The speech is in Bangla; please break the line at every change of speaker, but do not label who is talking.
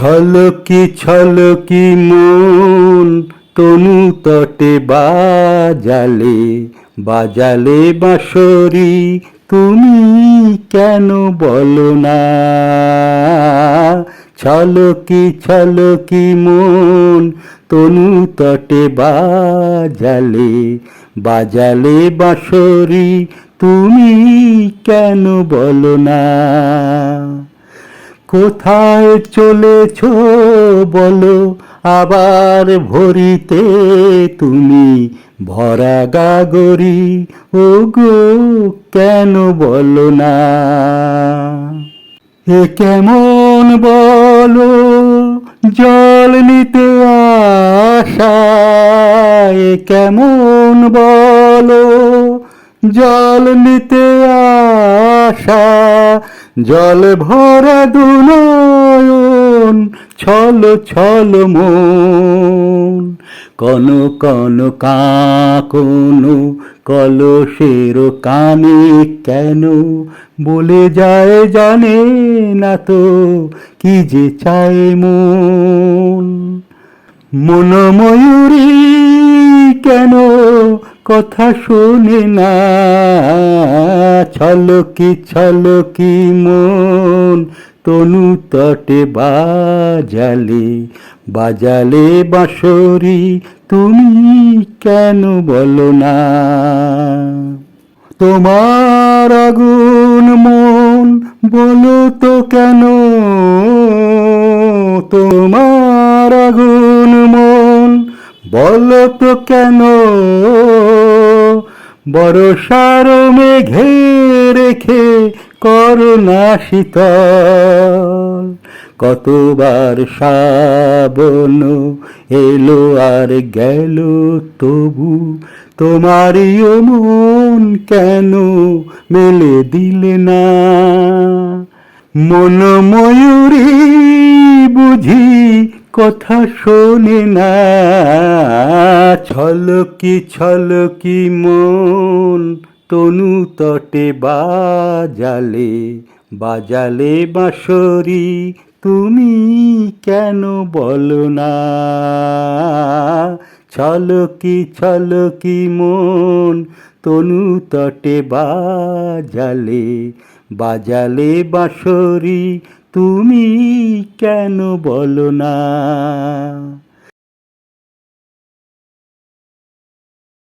ছলকি ছলকি মন তনু তটে বাজালে বাজালে বাঁশরি, তুমি কেন বলো না? ছলকি ছলকি মন তনু তটে বাজালে বাজালে বাঁশরি, তুমি কেন বলো না? কোথায় চলেছ বলো? আবার ভরিতে তুমি ভরা গাগরি। ও গো কেন বলো না? এ কেমন বলো, জল নিতে আশা? এ কেমন বলো, জল নিতে আসা জল ভরা দুনয়ন, ছল ছল মন। কন কন কাকনো কলসের কানে কেন? বলে যায়, জানে না তো কি যে চায় মন। মন ময়ূরী কেন? কথা শোনে না। ছলকি ছলকি মন, তনু তটে বাজালে। বাজালে বাঁশরি, তুমি কেন বলো না? তোমার আগুন মন, বলো তো কেন? তোমার আগুন বলো তো কেন? বরসার মেঘে রেখে করুণা শীতল। কতবার শ্রাবণ এলো আর গেল, তবু তোমারই ও মন কেন মেলে দিলে না? মন ময়ূরী বুঝি কথা শোনে না। ছলকি ছলকি মন তনু তটে বাজালে। বাজালে বাঁশরি, তুমি কেন বলো না? ছলকি ছলকি মন তনু তটে বাজালে। বাজালে বাঁশরি তুমি কেন বলো না?